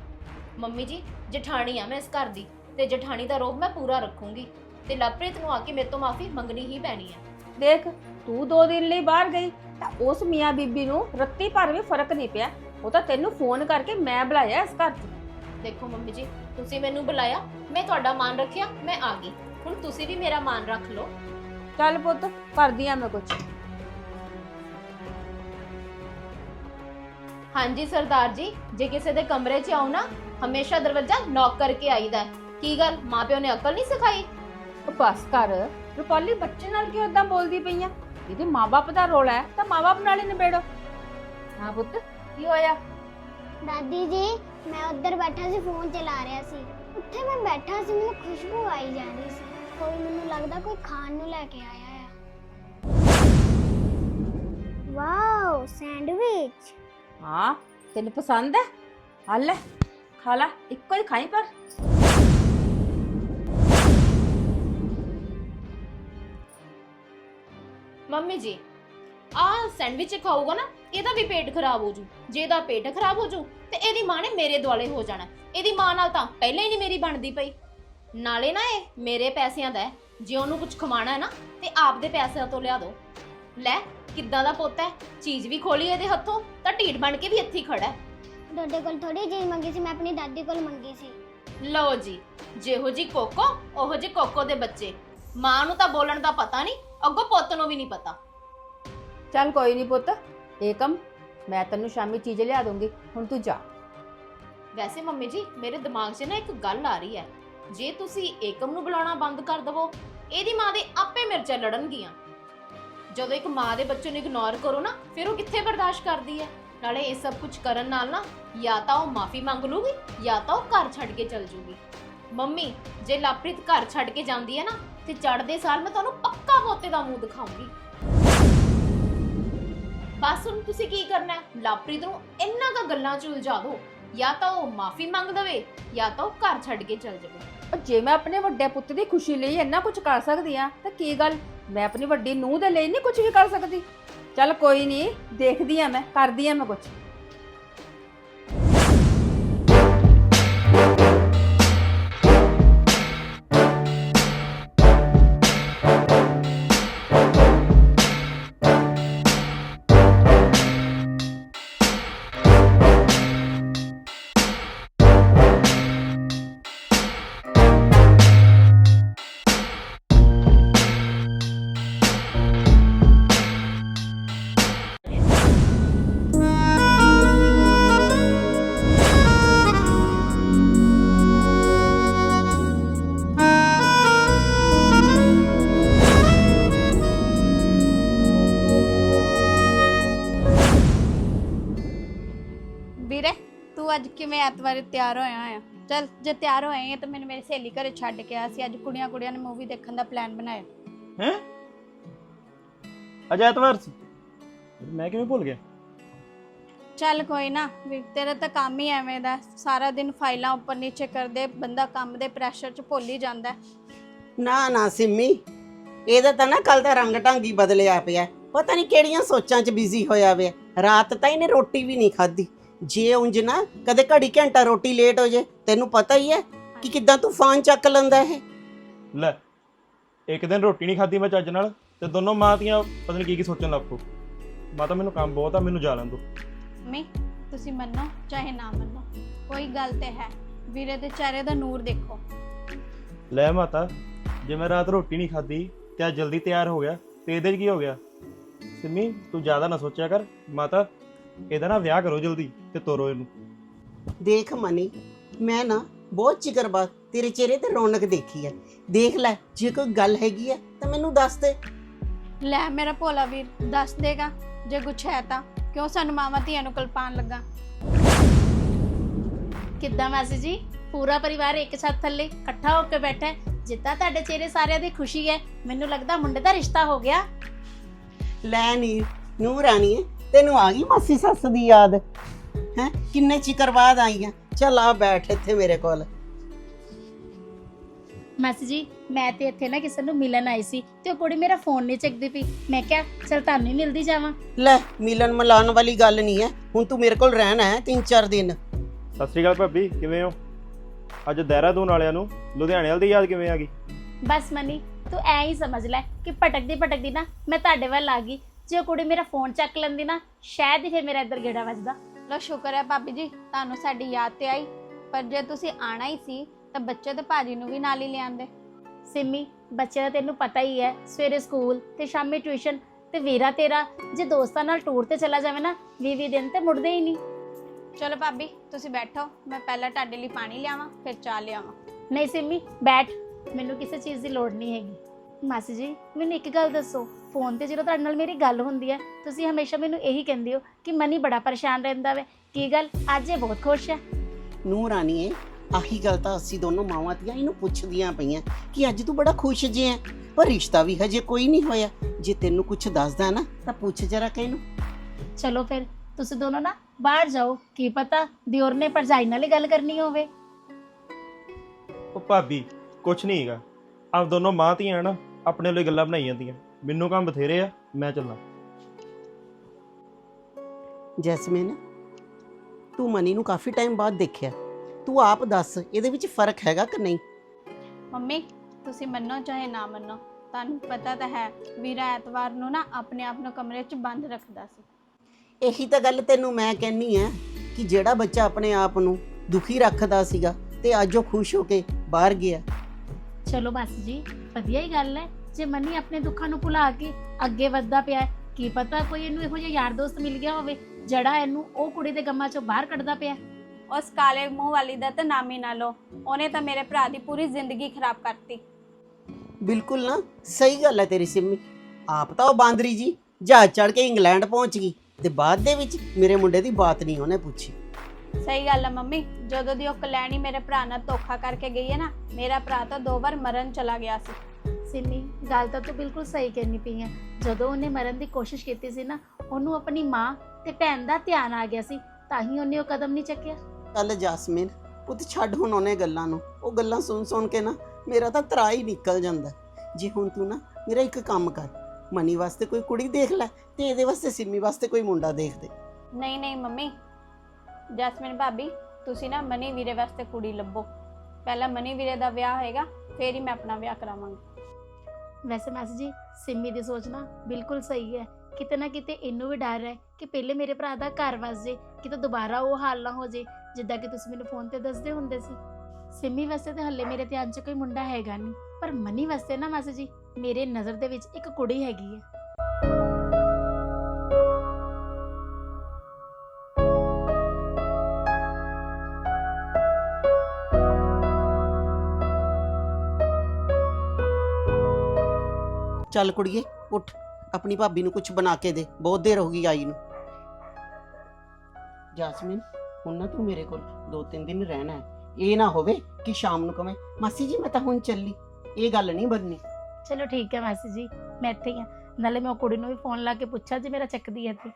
Speaker 1: ਮੰਮੀ ਜੀ, ਜਠਾਣੀ ਆ ਮੈਂ ਇਸ ਘਰ ਦੀ, ਤੇ ਜਠਾਣੀ ਦਾ ਰੋਗ ਮੈਂ ਪੂਰਾ ਰੱਖੂੰਗੀ। ਤੇ ਲਵਪ੍ਰੀਤ ਨੂੰ ਆ ਕੇ ਮੇਰੇ ਤੋਂ ਮਾਫੀ ਮੰਗਣੀ ਹੀ ਪੈਣੀ ਹੈ
Speaker 7: ਦੇਖ, ਤੂੰ ਦੋ ਦਿਨ ਲਈ ਬਾਹਰ ਗਈ, ਤਾਂ ਉਸ ਮੀਆਂ ਬੀਬੀ ਨੂੰ ਰੱਤੀ ਭਰ ਵੀ ਫ਼ਰਕ ਨਹੀਂ ਪਿਆ। ਉਹ ਤਾਂ ਤੈਨੂੰ ਫੋਨ ਕਰਕੇ ਮੈਂ ਬੁਲਾਇਆ ਇਸ ਘਰ 'ਚ।
Speaker 1: ਦੇਖੋ ਮੰਮੀ ਜੀ ਤੁਸੀਂ ਮੈਨੂੰ ਬੁਲਾਇਆ ਮੈਂ ਤੁਹਾਡਾ ਮਾਨ ਰੱਖਿਆ ਮੈਂ ਆ ਗਈ। ਹੁਣ ਤੁਸੀਂ ਵੀ ਮੇਰਾ ਮਾਨ ਰੱਖ ਲਓ।
Speaker 7: ਚੱਲ ਪੁੱਤ ਕਰਦੀ ਆ ਮੈਂ ਕੁਝ
Speaker 1: ਹਾਂਜੀ ਸਰਦਾਰ ਜੀ ਜੇ ਕਿਸੇ ਦੇ ਕਮਰੇ 'ਚ ਆਉ ਨਾ ਹਮੇਸ਼ਾ ਦਰਵਾਜ਼ਾ ਨੌਕ ਕਰਕੇ ਆਈਦਾ ਹੈ। ਕੀ ਗੱਲ ਮਾਪਿਓ ਨੇ ਅਕਲ ਨਹੀਂ ਸਿਖਾਈ?
Speaker 7: ਉਹ ਬਸ ਕਰ ਰੁਪਾਲੀ ਬੱਚੇ ਨਾਲ ਕਿਉਂ ਇਦਾਂ ਬੋਲਦੀ ਪਈ ਆ? ਇਹਦੇ ਮਾਪੇ ਦਾ ਰੋਲ ਹੈ ਤਾਂ ਮਾਪੇ ਨਾਲ ਹੀ ਨਿਬੇੜੋ। ਹਾਂ ਪੁੱਤ ਕੀ ਹੋਇਆ?
Speaker 8: ਦਾਦੀ ਜੀ ਮੈਂ ਉੱਧਰ ਬੈਠਾ ਸੀ ਫੋਨ ਚਲਾ ਰਿਹਾ ਸੀ। ਉੱਥੇ ਮੈਂ ਬੈਠਾ ਸੀ ਮੈਨੂੰ ਖੁਸ਼ਬੂ ਆਈ ਜਾ ਰਹੀ ਸੀ। ਕੋਈ ਮੈਨੂੰ ਲੱਗਦਾ ਕੋਈ ਖਾਣ ਨੂੰ ਲੈ ਕੇ ਆਇਆ ਆ। Wow sandwich.
Speaker 7: ਹਾਂ ਤੈਨੂੰ ਪਸੰਦ ਹੈ ਆ ਲੈ ਖਾ ਲੈ ਇੱਕੋ ਹੀ ਖਾਈ ਪਰ।
Speaker 1: ਮੰਮੀ ਜੀ ਆ ਸੈਂਡਵਿਚ ਖਾਊਗਾ ਨਾ ਇਹਦਾ ਵੀ ਪੇਟ ਖਰਾਬ ਹੋ ਜੂ। ਜੇ ਇਹਦਾ ਪੇਟ ਖਰਾਬ ਹੋ ਜੂ ਤੇ ਇਹਦੀ ਮਾਂ ਨੇ ਮੇਰੇ ਦੁਆਲੇ ਹੋ ਜਾਣਾ। ਇਹਦੀ ਮਾਂ ਨਾਲ ਤਾਂ ਪਹਿਲਾਂ ਹੀ ਨਹੀਂ ਮੇਰੀ ਬਣਦੀ ਪਈ। ਨਾਲੇ ਨਾ ਇਹ ਮੇਰੇ ਪੈਸਿਆਂ ਦਾ ਹੈ। ਜੇ ਉਹਨੂੰ ਕੁਝ ਖਵਾਣਾ ਹੈ ਨਾ ਤੇ ਆਪਦੇ ਪੈਸਿਆਂ ਤੋਂ ਲਿਆ ਦੋ। ਲੈ ਕਿੱਦਾਂ ਦਾ ਪੁੱਤ ਹੈ? ਚੀਜ਼ ਵੀ ਖੋਲੀ ਇਹਦੇ ਹੱਥੋਂ ਤਾਂ ਢੀਡ ਬਣ ਕੇ ਵੀ ਇੱਥੇ ਹੀ ਖੜਾ ਹੈ।
Speaker 8: ਤੁਹਾਡੇ ਕੋਲ ਥੋੜੀ ਜਿਹੀ ਮੰਗੀ ਸੀ ਮੈਂ ਆਪਣੀ ਦਾਦੀ ਕੋਲ ਮੰਗੀ ਸੀ।
Speaker 1: ਲਓ ਜੀ ਜਿਹੋ ਜੀ ਕੋਕੋ ਉਹੋ ਜੀ ਕੋਕੋ ਦੇ ਬੱਚੇ। ਮਾਂ ਨੂੰ ਤਾਂ ਬੋਲਣ ਦਾ ਪਤਾ ਨਹੀਂ ਅੱਗੋਂ ਪੁੱਤ ਨੂੰ ਵੀ ਨਹੀਂ ਪਤਾ।
Speaker 7: ਚੱਲ ਕੋਈ ਨਹੀਂ ਪੁੱਤ ਏਕਮ ਮੈਂ ਤੈਨੂੰ ਸ਼ਾਮੀ ਚੀਜ਼ ਲਿਆ ਦੂੰਗੀ ਹੁਣ ਤੂੰ ਜਾ।
Speaker 1: ਵੈਸੇ ਮੰਮੀ ਜੀ, ਮੇਰੇ ਦਿਮਾਗ 'ਚ ਨਾ ਇੱਕ ਗੱਲ ਆ ਰਹੀ ਹੈ। ਜੇ ਤੁਸੀਂ ਏਕਮ ਨੂੰ ਬੁਲਾਉਣਾ ਬੰਦ ਕਰ ਦਵੋ, ਇਹਦੀ ਮਾਂ ਦੇ ਆਪੇ ਮਿਰਚਾਂ ਲੜਨਗੀਆਂ। ਜਦੋਂ ਇੱਕ ਮਾਂ ਦੇ ਬੱਚੇ ਨੂੰ ਇਗਨੋਰ ਕਰੋ ਨਾ, ਫਿਰ ਉਹ ਕਿੱਥੇ ਬਰਦਾਸ਼ਤ ਕਰਦੀ ਹੈ? ਨਾਲੇ ਇਹ ਸਭ ਕੁਝ ਕਰਨ ਨਾਲ ਨਾ, ਜਾਂ ਤਾਂ ਉਹ ਮਾਫੀ ਮੰਗ ਲੂਗੀ, ਜਾਂ ਤਾਂ ਉਹ ਘਰ ਛੱਡ ਕੇ ਚਲ ਜੂਗੀ। ਮੰਮੀ, ਜੇ ਲਾਪ੍ਰੀਤ ਘਰ ਛੱਡ ਕੇ ਜਾਂਦੀ ਹੈ ਨਾ, ਤੇ ਚੜਦੇ ਸਾਲ ਮੈਂ ਤੁਹਾਨੂੰ ਪੱਕਾ ਮੋਤੇ ਦਾ ਮੂੰਹ ਦਿਖਾਉਂਗੀ। ਬਸ ਹੁਣ ਤੁਸੀਂ ਕੀ ਕਰਨਾ ਹੈ? ਲਾਪ੍ਰੀਤ ਨੂੰ ਇੰਨਾ ਕੁ ਗੱਲਾਂ 'ਚ ਉਲਝਾ ਦਿਓ। ਜਾਂ ਤਾਂ ਉਹ ਮਾਫੀ ਮੰਗ ਦਵੇ, ਜਾਂ ਤਾਂ ਉਹ ਘਰ ਛੱਡ ਕੇ ਚਲ ਜਾਵੇ।
Speaker 7: ਉਹ ਜੇ ਮੈਂ ਆਪਣੇ ਵੱਡੇ ਪੁੱਤ ਦੀ ਖੁਸ਼ੀ ਲਈ ਇੰਨਾ ਕੁਝ ਕਰ ਸਕਦੀ ਆ ਤਾਂ ਕੀ ਗੱਲ? ਮੈਂ ਆਪਣੀ ਵੱਡੀ ਨੂੰਹ ਦੇ ਲਈ ਨਹੀਂ ਕੁਝ ਵੀ ਕਰ ਸਕਦੀ? ਚੱਲ ਕੋਈ ਨਹੀਂ, ਦੇਖਦੀ ਆ ਮੈਂ, ਕਰਦੀ ਆ ਮੈਂ ਕੁਝ
Speaker 9: ਕਿਵੇਂ ਐਤਵਾਰ ਤਿਆਰ ਹੋਇਆ ਆ। ਚਲ ਜੇ ਤਿਆਰ ਹੋਏ ਆ ਤਾਂ ਮੈਨੂੰ ਮੇਰੀ ਸਹੇਲੀ ਘਰੇ ਛੱਡ ਕੇ ਆ। ਸੀ ਅੱਜ ਕੁੜੀਆਂ ਕੁੜੀਆਂ ਨੇ ਮੂਵੀ ਦੇਖਣ ਦਾ ਪਲਾਨ ਬਣਾਇਆ।
Speaker 4: ਹੈ? ਅੱਜ ਐਤਵਾਰ ਸੀ। ਮੈਂ ਕਿਵੇਂ ਭੁੱਲ ਗਿਆ?
Speaker 9: ਚੱਲ ਕੋਈ ਨਾ ਵੀ ਤੇਰਾ ਤਾਂ ਕੰਮ ਹੀ ਐਵੇਂ ਦਾ। ਸਾਰਾ ਦਿਨ ਫਾਈਲਾਂ ਉੱਪਰ ਨੀਚੇ ਕਰਦੇ ਬੰਦਾ ਕੰਮ ਦੇ ਪ੍ਰੈਸ਼ਰ 'ਚ ਭੁੱਲ ਹੀ ਜਾਂਦਾ। ਹੈ।
Speaker 10: ਨਾ ਨਾ ਸਿੰਮੀ ਇਹਦਾ ਤਾਂ ਨਾ ਕੱਲ ਦਾ ਰੰਗ ਢੰਗ ਹੀ ਬਦਲਿਆ ਪਿਆ। ਪਤਾ ਨਹੀਂ ਕਿਹੜੀਆਂ ਸੋਚਾਂ 'ਚ ਬਿਜ਼ੀ ਹੋਇਆ ਵੇ। ਰਾਤ ਤਾਂ ਇਹਨੇ ਰੋਟੀ ਵੀ ਨਹੀਂ ਖਾਧੀ। ਜੇ ਉਂਝ ਨਾ ਕਦੇ ਘੜੀ ਘੰਟਾ ਰੋਟੀ ਲੇਟ ਹੋ ਜੇ ਤੈਨੂੰ ਪਤਾ ਹੀ ਹੈ ਕਿ ਕਿੱਦਾਂ ਤੂਫਾਨ ਚੱਕ ਲੈਂਦਾ ਇਹ।
Speaker 4: ਲੈ ਇੱਕ ਦਿਨ ਰੋਟੀ ਨਹੀਂ ਖਾਧੀ ਮੈਂ ਚੱਜ ਨਾਲ ਤੇ ਦੋਨੋਂ ਮਾਂ ਦੀਆਂ ਪਤਾ ਨਹੀਂ ਕੀ ਕੀ ਸੋਚਣ ਲੱਗ ਪਓ ਮਾਤਾ ਮੈਨੂੰ ਕੰਮ ਬਹੁਤ ਆ ਮੈਨੂੰ ਜਾ ਲੈਣ ਦੋ।
Speaker 11: ਮੰਮੀ ਤੁਸੀਂ ਮੰਨੋ ਚਾਹੇ ਨਾ ਮੰਨੋ ਕੋਈ ਗੱਲ ਤੇ ਹੈ। ਵੀਰੇ ਦੇ ਚਿਹਰੇ ਦਾ ਨੂਰ ਦੇਖੋ।
Speaker 4: ਲੈ ਮਾਤਾ ਜੇ ਮੈਂ ਰਾਤ ਰੋਟੀ ਨਹੀਂ ਖਾਧੀ ਤੇ ਅੱਜ ਜਲਦੀ ਤਿਆਰ ਹੋ ਗਿਆ ਤੇ ਇਹਦੇ 'ਚ ਕੀ ਹੋ ਗਿਆ? ਸਿੰਮੀ ਤੂੰ ਜ਼ਿਆਦਾ ਨਾ ਸੋਚਿਆ ਕਰ। ਮਾਤਾ ਇਹਦਾ ਨਾ ਵਿਆਹ ਕਰੋ ਜਲਦੀ ਤੇ ਤੋਰੋ ਇਹਨੂੰ।
Speaker 10: ਦੇਖ ਮਨੀ ਮੈਂ ਨਾ ਬਹੁਤ ਚਿਕਰ ਬਾਤ ਤੇਰੇ ਚਿਹਰੇ ਤੇ ਰੌਣਕ ਦੇਖੀ ਹੈ ਦੇਖ ਲੈ ਜੇ ਕੋਈ ਗੱਲ ਹੈਗੀ ਹੈ ਤਾਂ ਮੈਨੂੰ ਦੱਸ ਦੇ।
Speaker 11: ਲੈ ਮੇਰਾ ਭੋਲਾ ਵੀਰ ਦੱਸ ਦੇਗਾ ਜੇ ਕੁਛ ਹੈ ਤਾਂ। ਕਿਉਂ ਸਾਨੂੰ ਮਾਵਾਂ ਧੀਆਂ ਨੂੰ ਕਲਪਾਨ ਲੱਗਾ?
Speaker 12: ਕਿੱਦਾਂ ਮਾਸੀ ਜੀ? ਪੂਰਾ ਪਰਿਵਾਰ ਇੱਕ ਛੱਤ ਥੱਲੇ ਇਕੱਠਾ ਹੋ ਕੇ ਬੈਠਾ ਹੈ। ਜਿੱਦਾਂ ਤੁਹਾਡੇ ਚਿਹਰੇ ਸਾਰਿਆਂ ਦੀ ਖੁਸ਼ੀ ਹੈ ਮੈਨੂੰ ਲੱਗਦਾ ਮੁੰਡੇ ਦਾ ਰਿਸ਼ਤਾ ਹੋ ਗਿਆ।
Speaker 10: ਲੈ ਨੀ ਨੂੰ ਰਾਣੀ ਤੈਨੂੰ ਆ ਗਈ ਮਾਸੀ ਸੱਸ ਦੀ ਯਾਦ? ਹੈ? ਕਿੰਨੇ ਚਿਕਰ ਬਾਅਦ ਆਈ ਆ ਚੱਲ ਆ ਬੈਠ ਇੱਥੇ ਮੇਰੇ ਕੋਲ।
Speaker 12: ਮਾਸੀ ਜੀ ਮੈਂ ਤੇ ਇੱਥੇ ਨਾ ਕਿਸੇ ਨੂੰ ਮਿਲਣ ਆਈ ਸੀ ਤੇ ਉਹ ਕੁੜੀ ਮੇਰਾ ਫੋਨ ਨਹੀਂ ਚੱਕਦੀ ਪਈ। ਮੈਂ ਕਿਹਾ ਚਲ ਤੁਹਾਨੂੰ ਹੀ ਮਿਲਦੀ ਜਾਵਾਂ।
Speaker 10: ਲੈ ਮਿਲਣ ਮਿਲਾਨ ਵਾਲੀ ਗੱਲ ਨਹੀਂ ਹੈ ਹੁਣ ਤੂੰ ਮੇਰੇ ਕੋਲ ਰਹਿਣਾ ਹੈ ਤਿੰਨ ਚਾਰ ਦਿਨ।
Speaker 4: ਸਤਿ ਸ਼੍ਰੀ ਅਕਾਲ ਭਾਬੀ ਕਿਵੇਂ ਹੋ? ਅੱਜ ਦੇਹਰਾਦੂਨ ਵਾਲਿਆਂ ਨੂੰ ਲੁਧਿਆਣੇ ਵਾਲ ਦੀ ਯਾਦ ਕਿਵੇਂ ਆ ਗਈ?
Speaker 12: ਬਸ ਮਨੀ ਤੂੰ ਐ ਹੀ ਸਮਝ ਲੈ ਕਿ ਭਟਕਦੀ ਭਟਕਦੀ ਨਾ ਮੈਂ ਤੁਹਾਡੇ ਵੱਲ ਆ ਗਈ। ਜੇ ਉਹ ਕੁੜੀ ਮੇਰਾ ਫੋਨ ਚੱਕ ਲੈਂਦੀ ਨਾ ਸ਼ਾਇਦ ਹੀ ਫਿਰ ਮੇਰਾ ਇੱਧਰ ਗੇੜਾ ਵੱਜਦਾ।
Speaker 11: ਲੋ ਸ਼ੁਕਰ ਹੈ ਭਾਬੀ ਜੀ ਤੁਹਾਨੂੰ ਸਾਡੀ ਯਾਦ ਤੇ ਆਈ। ਪਰ ਜੇ ਤੁਸੀਂ ਆਣਾ ਹੀ ਸੀ ਤਾਂ ਬੱਚੇ ਤੇ ਭਾਜੀ ਨੂੰ ਵੀ ਨਾਲ ਹੀ ਲਿਆਂਦੇ
Speaker 12: ਸਿੰਮੀ ਬੱਚੇ ਦਾ ਤੈਨੂੰ ਪਤਾ ਹੀ ਹੈ ਸਵੇਰੇ ਸਕੂਲ ਤੇ ਸ਼ਾਮੀ ਟਿਊਸ਼ਨ ਤੇ ਵੀਰਾ ਤੇਰਾ ਜੇ ਦੋਸਤਾਂ ਨਾਲ ਟੂਰ ਤੇ ਚਲਾ ਜਾਵੇ ਨਾ 20 ਦਿਨ ਤੇ ਮੁੜਦੇ ਹੀ ਨਹੀਂ।
Speaker 11: ਚਲੋ ਭਾਬੀ ਤੁਸੀਂ ਬੈਠੋ ਮੈਂ ਪਹਿਲਾਂ ਤੁਹਾਡੇ ਲਈ ਪਾਣੀ ਲਿਆਵਾਂ ਫਿਰ ਚਾਹ ਲਿਆਵਾਂ।
Speaker 12: ਨਹੀਂ ਸਿੰਮੀ ਬੈਠ ਮੈਨੂੰ ਕਿਸੇ ਚੀਜ਼ ਦੀ ਲੋੜ ਨਹੀਂ ਹੈਗੀ। ਮਾਸੀ ਜੀ ਮੈਨੂੰ ਇੱਕ ਗੱਲ ਦੱਸੋ। ਫੋਨ ਤੇ ਜਦੋਂ ਤੁਹਾਡੇ ਨਾਲ ਮੇਰੀ ਗੱਲ ਹੁੰਦੀ ਹੈ ਤੁਸੀਂ ਹਮੇਸ਼ਾ ਮੈਨੂੰ ਇਹੀ ਕਹਿੰਦੇ ਹੋ ਕਿ ਮਨੀ ਬੜਾ ਪਰੇਸ਼ਾਨ ਰਹਿੰਦਾ ਵੇ। ਕੀ ਗੱਲ? ਅੱਜ ਇਹ ਬਹੁਤ ਖੁਸ਼ ਹੈ।
Speaker 10: ਨੂੰ ਰਾਣੀਏ ਆਹੀ ਗੱਲ ਤਾਂ ਅਸੀਂ ਦੋਨੋਂ ਮਾਵਾਂ ਧੀਆਂ ਇਹਨੂੰ ਪੁੱਛਦੀਆਂ ਪਈਆਂ ਕਿ ਅੱਜ ਤੂੰ ਬੜਾ ਖੁਸ਼ ਜੇ ਹੈ ਪਰ ਰਿਸ਼ਤਾ ਵੀ ਹਜੇ ਕੋਈ ਨਹੀਂ ਹੋਇਆ। ਜੇ ਤੈਨੂੰ ਕੁਝ ਦੱਸਦਾ ਨਾ ਤਾਂ ਪੁੱਛ ਜਰਾ ਕਿ ਇਹਨੂੰ।
Speaker 12: ਚਲੋ ਫਿਰ ਤੁਸੀਂ ਦੋਨੋਂ ਨਾ ਬਾਹਰ ਜਾਓ। ਕੀ ਪਤਾ ਦਿਓਰ ਨੇ ਭਰਜਾਈ ਨਾਲ ਹੀ ਗੱਲ ਕਰਨੀ ਹੋਵੇ।
Speaker 4: ਉਹ ਭਾਬੀ ਕੁਛ ਨਹੀਂ ਹੈਗਾ। ਆਪ ਦੋਨੋਂ ਮਾਂ ਧੀਆਂ ਨਾ ਆਪਣੇ ਲਈ ਗੱਲਾਂ ਬਣਾਈ ਜਾਂਦੀਆਂ ਮੈਨੂੰ ਕੰਮ ਬਥੇਰੇ ਆ ਮੈਂ ਚੱਲਾਂ।
Speaker 10: ਜੈਸਮੀਨ ਤੂੰ ਮਨੀ ਨੂੰ ਕਾਫੀ ਟਾਈਮ ਬਾਅਦ ਦੇਖਿਆ। ਤੂੰ ਆਪ ਦੱਸ ਇਹਦੇ ਵਿੱਚ ਫ਼ਰਕ ਹੈਗਾ ਕਿ ਨਹੀਂ?
Speaker 11: ਮੰਮੀ ਤੁਸੀਂ ਮੰਨੋ ਚਾਹੇ ਨਾ ਮੰਨੋ ਤੁਹਾਨੂੰ ਪਤਾ ਤਾਂ ਹੈ ਵੀਰਾ ਐਤਵਾਰ ਨੂੰ ਨਾ ਆਪਣੇ ਆਪ ਨੂੰ ਕਮਰੇ 'ਚ ਬੰਦ ਰੱਖਦਾ ਸੀ।
Speaker 10: ਇਹੀ ਤਾਂ ਗੱਲ ਤੈਨੂੰ ਮੈਂ ਕਹਿਨੀ ਆ ਕਿ ਜਿਹੜਾ ਬੱਚਾ ਆਪਣੇ ਆਪ ਨੂੰ ਦੁਖੀ ਰੱਖਦਾ ਸੀਗਾ ਤੇ ਅੱਜ ਉਹ ਖੁਸ਼ ਹੋ ਕੇ ਬਾਹਰ ਗਿਆ।
Speaker 12: ਚਲੋ ਬਸ ਜੀ ਵਧੀਆ ਹੀ ਗੱਲ ਹੈ। ਜੇ ਮਨੀ ਆਪਣੇ ਦੁੱਖਾਂ ਨੂੰ ਭੁਲਾ ਕੇ ਅੱਗੇ ਵੱਧਦਾ ਪਿਆ ਹੈ ਕੀ ਪਤਾ ਕੋਈ ਇਹਨੂੰ ਇਹੋ ਜਿਹਾ ਯਾਰ ਦੋਸਤ ਮਿਲ ਗਿਆ ਹੋਵੇ ਜਿਹੜਾ ਇਹਨੂੰ ਉਹ ਕੁੜੀ ਦੇ ਗਮਾਂ ਚੋਂ ਬਾਹਰ ਕੱਢਦਾ ਪਿਆ
Speaker 11: ਉਸ ਕਾਲੇ ਮੂੰਹ ਵਾਲੀ ਦਾ ਤਾਂ ਨਾਮ ਹੀ ਨਾ ਲਓ। ਉਹਨੇ ਤਾਂ ਮੇਰੇ ਭਰਾ ਦੀ ਪੂਰੀ ਜ਼ਿੰਦਗੀ ਖਰਾਬ ਕਰਤੀ।
Speaker 10: ਬਿਲਕੁਲ ਨਾ ਸਹੀ ਗੱਲ ਹੈ ਤੇਰੀ ਸਿੰਮੀ। ਆਪ ਤਾਂ ਉਹ ਬਾਂਦਰੀ ਜੀ ਜਹਾਜ਼ ਚੜ ਕੇ ਇੰਗਲੈਂਡ ਪਹੁੰਚ ਗਈ ਤੇ ਬਾਅਦ ਦੇ ਵਿੱਚ ਮੇਰੇ ਮੁੰਡੇ ਦੀ ਬਾਤ ਨਹੀਂ ਉਹਨੇ ਪੁੱਛੀ।
Speaker 11: ਸਹੀ ਗੱਲ ਹੈ ਮੰਮੀ ਜਦੋਂ ਦੀ ਉਹ ਕਲੈਣੀ ਮੇਰੇ ਭਰਾ ਨਾਲ ਧੋਖਾ ਕਰਕੇ ਗਈ ਹੈ ਨਾ ਮੇਰਾ ਭਰਾ ਤਾਂ ਦੋ ਵਾਰ ਮਰਨ ਚਲਾ ਗਿਆ ਸੀ।
Speaker 12: ਸਿੰਮੀ ਗੱਲ ਤਾਂ ਤੂੰ ਬਿਲਕੁਲ ਸਹੀ ਕਹਿਣੀ ਪਈ ਹੈ ਜਦੋਂ ਉਹਨੇ ਮਰਨ ਦੀ ਕੋਸ਼ਿਸ਼ ਕੀਤੀ ਸੀ ਨਾ ਉਹਨੂੰ ਆਪਣੀ ਮਾਂ ਤੇ ਭੈਣ ਦਾ ਧਿਆਨ ਆ ਗਿਆ ਸੀ ਤਾਂ ਹੀ ਉਹਨੇ ਉਹ ਕਦਮ ਨਹੀਂ ਚੱਕਿਆ।
Speaker 10: ਚੱਲ ਜਾਸਮੀਨ ਪੁੱਤ ਛੱਡ ਹੁਣ ਉਹਨੇ ਗੱਲਾਂ ਨੂੰ। ਉਹ ਗੱਲਾਂ ਸੁਣ ਸੁਣ ਕੇ ਨਾ ਮੇਰਾ ਤਾਂ ਤਰਾ ਹੀ ਨਿਕਲ ਜਾਂਦਾ। ਜੀ ਹੁਣ ਤੂੰ ਨਾ ਮੇਰਾ ਇੱਕ ਕੰਮ ਕਰ ਮਨੀ ਵਾਸਤੇ ਕੋਈ ਕੁੜੀ ਦੇਖ ਲੈ ਤੇ ਇਹਦੇ ਵਾਸਤੇ ਸਿੰਮੀ ਵਾਸਤੇ ਕੋਈ ਮੁੰਡਾ ਦੇਖ ਦੇ।
Speaker 11: ਨਹੀਂ ਨਹੀਂ ਮੰਮੀ ਜੈਸਮਿਨ ਭਾਬੀ, ਤੁਸੀਂ ਨਾ ਮਨੀ ਵੀਰੇ ਵਾਸਤੇ ਕੁੜੀ ਲੱਭੋ। ਪਹਿਲਾਂ ਮਨੀ ਵੀਰੇ ਦਾ ਵਿਆਹ ਹੋਏਗਾ, ਫੇਰ ਹੀ ਮੈਂ ਆਪਣਾ ਵਿਆਹ ਕਰਾਵਾਂਗੀ।
Speaker 12: ਵੈਸੇ ਮਾਸੀ ਜੀ, ਸਿੰਮੀ ਦੀ ਸੋਚਣਾ ਬਿਲਕੁਲ ਸਹੀ ਹੈ। ਕਿਤੇ ਨਾ ਕਿਤੇ ਇਹਨੂੰ ਵੀ ਡਰ ਹੈ ਕਿ ਪਹਿਲੇ ਮੇਰੇ ਭਰਾ ਦਾ ਘਰ ਵਸ ਜੇ, ਕਿਤੇ ਦੁਬਾਰਾ ਉਹ ਹਾਲ ਨਾ ਹੋ ਜੇ, ਜਿੱਦਾਂ ਕਿ ਤੁਸੀਂ ਮੈਨੂੰ ਫੋਨ ਤੇ ਦੱਸਦੇ ਹੁੰਦੇ ਸੀ। ਸਿੰਮੀ ਵਾਸਤੇ ਤਾਂ ਹੱਲੇ ਮੇਰੇ ਧਿਆਨ 'ਚ ਕੋਈ ਮੁੰਡਾ ਹੈਗਾ ਨਹੀਂ, ਪਰ ਮਨੀ ਵਾਸਤੇ ਨਾ ਮਾਸੀ ਜੀ, ਮੇਰੇ ਨਜ਼ਰ ਦੇ ਵਿੱਚ ਇੱਕ ਕੁੜੀ ਹੈਗੀ ਹੈ।
Speaker 10: ਚੱਲ ਕੁੜੀਏ, ਉੱਠ। ਆਪਣੀ ਭਾਬੀ ਨੂੰ ਕੁਝ ਬਣਾ ਕੇ ਦੇ। ਬਹੁਤ ਦੇਰ ਹੋ ਗਈ ਆਈ ਨੂੰ। ਜਾਸਮੀਨ, ਹੁਣ ਨਾ ਤੂੰ ਮੇਰੇ ਕੋਲ ਦੋ ਤਿੰਨ ਦਿਨ ਰਹਿਣਾ ਹੈ। ਇਹ ਨਾ ਹੋਵੇ ਕਿ ਸ਼ਾਮ ਨੂੰ ਕਵੇਂ, ਮਾਸੀ ਜੀ, ਮੈਂ ਤਾਂ ਹੁਣ ਚੱਲੀ। ਇਹ ਗੱਲ ਨਹੀਂ ਬਣਨੀ।
Speaker 12: ਚਲੋ ਠੀਕ ਹੈ ਮਾਸੀ ਜੀ, ਮੈਂ ਇੱਥੇ ਹੀ ਹਾਂ। ਨਾਲੇ ਮੈਂ ਉਹ ਕੁੜੀ ਨੂੰ ਵੀ ਫੋਨ ਲਾ ਕੇ ਪੁੱਛਾਂ ਜੇ ਮੇਰਾ ਚੱਕਦੀ ਹੈ ਤੇ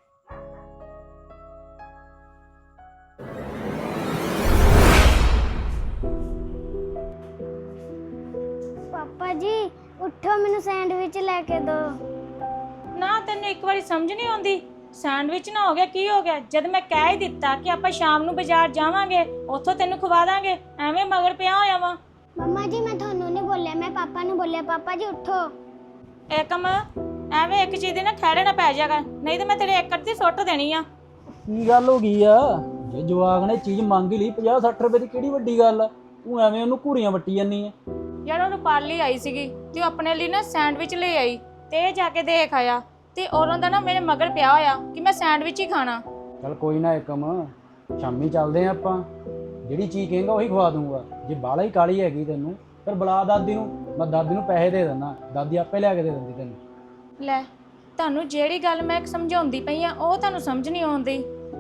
Speaker 8: ਸੈਂਡਵਿਚ ਲੈ ਕੇ ਦਿਓ
Speaker 9: ਨਾ ਤੈਨੂੰ ਇੱਕ ਵਾਰੀ ਸਮਝ ਨਹੀਂ ਆਉਂਦੀ? ਸੈਂਡਵਿਚ ਨਾ ਹੋ ਗਿਆ ਕੀ ਹੋ ਗਿਆ? ਜਦ ਮੈਂ ਕਹਿ ਹੀ ਦਿੱਤਾ ਕਿ ਆਪਾਂ ਸ਼ਾਮ ਨੂੰ ਬਾਜ਼ਾਰ ਜਾਵਾਂਗੇ ਉੱਥੋਂ ਤੈਨੂੰ ਖਵਾ ਦਾਂਗੇ। ਐਵੇਂ ਮਗਰ ਪਿਆ ਹੋਇਆ ਵਾ।
Speaker 8: ਮੰਮਾ ਜੀ ਮੈਂ ਤੁਹਾਨੂੰ ਨਹੀਂ ਬੋਲਿਆ ਮੈਂ ਪਾਪਾ ਨੂੰ ਬੋਲਿਆ ਪਾਪਾ ਜੀ ਉੱਠੋ।
Speaker 9: ਏਕਮ ਐਵੇਂ ਇੱਕ ਚੀਜ਼ ਦੇ ਨਾ ਖਹਿੜੇ ਨਾ ਪੈ ਜਾ ਕਰ ਨਹੀਂ ਤੇ ਮੈਂ ਤੇਰੇ ਏਕੜ ਦੀ ਸੁੱਟ ਦੇਣੀ ਆ।
Speaker 13: ਕੀ ਗੱਲ ਹੋ ਗਈ ਆ? ਜੇ ਜਵਾਕ ਨੇ ਚੀਜ਼ ਮੰਗ ਹੀ ਲਈ 50 60 ਰੁਪਏ ਦੀ ਕਿਹੜੀ ਵੱਡੀ ਗੱਲ ਆ? ਤੂੰ ਐਵੇਂ ਉਹਨੂੰ ਘੂਰੀਆਂ ਵੱਟੀ ਜਾਂਦੀ ਆ।
Speaker 9: ਯਾਰ ਉਹ ਰੁਪਾਲੀ ਆਈ ਸੀਗੀ ਤੇ ਉਹ ਆਪਣੇ ਲਈ ਨਾ ਸੈਂਡਵਿਚ ਲੈ ਆਈ ਤੇ ਇਹ ਜਾ ਕੇ ਦੇਖ ਆਇਆ ਤੇ ਉਹਨਾਂ ਦਾ ਨਾ ਮੇਰੇ ਮਗਰ ਪਿਆ ਹੋਇਆ ਕਿ ਮੈਂ ਸੈਂਡਵਿਚ ਹੀ ਖਾਣਾ।
Speaker 13: ਚੱਲ ਕੋਈ ਨਾ ਏਕਮ ਸ਼ਾਮੀ ਚੱਲਦੇ ਆ ਆਪਾਂ। ਜਿਹੜੀ ਚੀਜ਼ ਕਹੇਗਾ ਉਹੀ ਖਵਾ ਦੂੰਗਾ। ਜੇ ਬਾਲਾ ਹੀ ਕਾਲੀ ਹੈਗੀ ਤੈਨੂੰ ਫਿਰ ਬੁਲਾ ਦਾਦੀ ਨੂੰ। ਮੈਂ ਦਾਦੀ ਨੂੰ ਪੈਸੇ ਦੇ ਦਿੰਦਾ। ਦਾਦੀ ਆਪੇ ਲਿਆ ਕੇ ਦੇ ਦਿੰਦੀ ਤੈਨੂੰ।
Speaker 9: ਲੈ ਤੁਹਾਨੂੰ ਜਿਹੜੀ ਗੱਲ ਮੈਂ ਸਮਝਾਉਂਦੀ ਪਈ ਆ ਉਹ ਤੁਹਾਨੂੰ ਸਮਝ ਨਹੀਂ ਆਉਂਦੀ।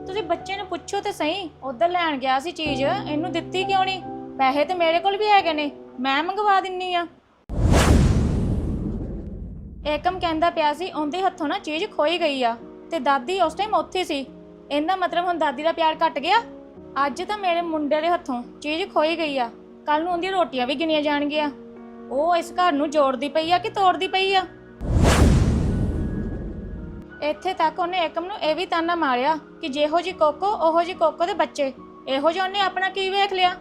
Speaker 9: ਤੁਸੀਂ ਬੱਚੇ ਨੂੰ ਪੁੱਛੋ ਤੇ ਸਹੀ ਉਧਰ ਲੈਣ ਗਿਆ ਸੀ ਚੀਜ਼ ਇਹਨੂੰ ਦਿੱਤੀ ਕਿਉਂ ਨਹੀਂ? ਪੈਸੇ ਤੇ ਮੇਰੇ ਕੋਲ ਵੀ ਹੈਗੇ ਨੇ। ਮੈਂ ਮੰਗਵਾ ਦਿੰਨੀ ਆ। ਏਕਮ ਕਹਿੰਦਾ ਪਿਆ ਸੀ, ਉਹਦੇ ਹੱਥੋਂ ਨਾ ਚੀਜ਼ ਖੋਈ ਗਈ ਆ ਤੇ ਦਾਦੀ ਉਸ ਟਾਈਮ ਉੱਥੇ ਸੀ। ਇਹਦਾ ਮਤਲਬ ਹੁਣ ਦਾਦੀ ਦਾ ਪਿਆਰ ਘਟ ਗਿਆ। ਅੱਜ ਤਾਂ ਮੇਰੇ ਮੁੰਡੇ ਦੇ ਹੱਥੋਂ ਚੀਜ਼ ਖੋਈ ਗਈ ਆ। ਕੱਲ ਨੂੰ ਉਹਦੀਆਂ ਰੋਟੀਆਂ ਵੀ ਗਿਣੀਆਂ ਜਾਣਗੀਆਂ। ਉਹ ਇਸ ਘਰ ਨੂੰ ਜੋੜਦੀ ਪਈ ਆ ਕਿ ਤੋੜਦੀ ਪਈ ਆ? ਇੱਥੇ ਤੱਕ ਉਹਨੇ ਏਕਮ ਨੂੰ ਇਹ ਵੀ ਤਾਨਾ ਮਾਰਿਆ ਕਿ ਜਿਹੋ ਜੀ ਕੋਕੋ, ਉਹੋ ਜੀ ਕੋਕੋ ਦੇ ਬੱਚੇ, ਇਹੋ ਜਿਹਾ ਉਹਨੇ ਆਪਣਾ ਕੀ ਵੇਖ ਲਿਆ?